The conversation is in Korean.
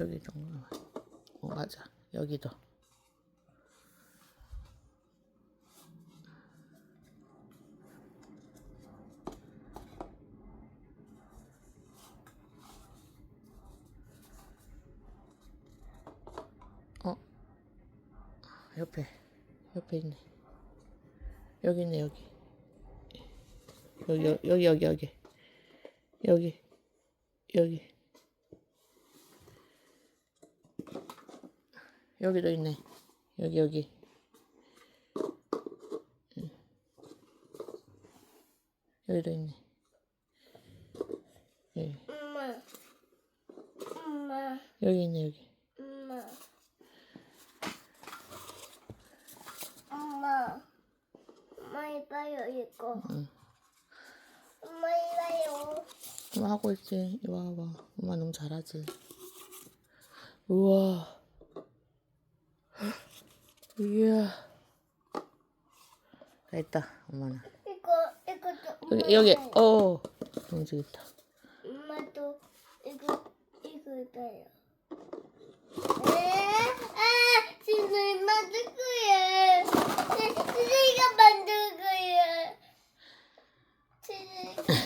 여기 정도. 어, 맞아. 여기도. 어, 옆에, 옆에 있네. 여기 있네, 여기. 여기, 여기, 여기, 여기, 여기. 여기, 여기. 여기도 있네. 여기, 여기. 응. 여기도 있네. 여기, 엄마. 엄마. 여기 있네, 여기. 엄마. 엄마. 엄마 이봐요 이거. 응. 엄마 이봐요. 엄마 하고 있지. 이리 와봐. 엄마 너무 잘하지. 우와. 이야. 아, 있다, 엄마나. 이거, 이것도. 여기, 여기, 어. 움직였다. 엄마도 이거, 아, 이거 입어요. 아, 지금 만들 거야. 지금 이거 만들 거야. 지금.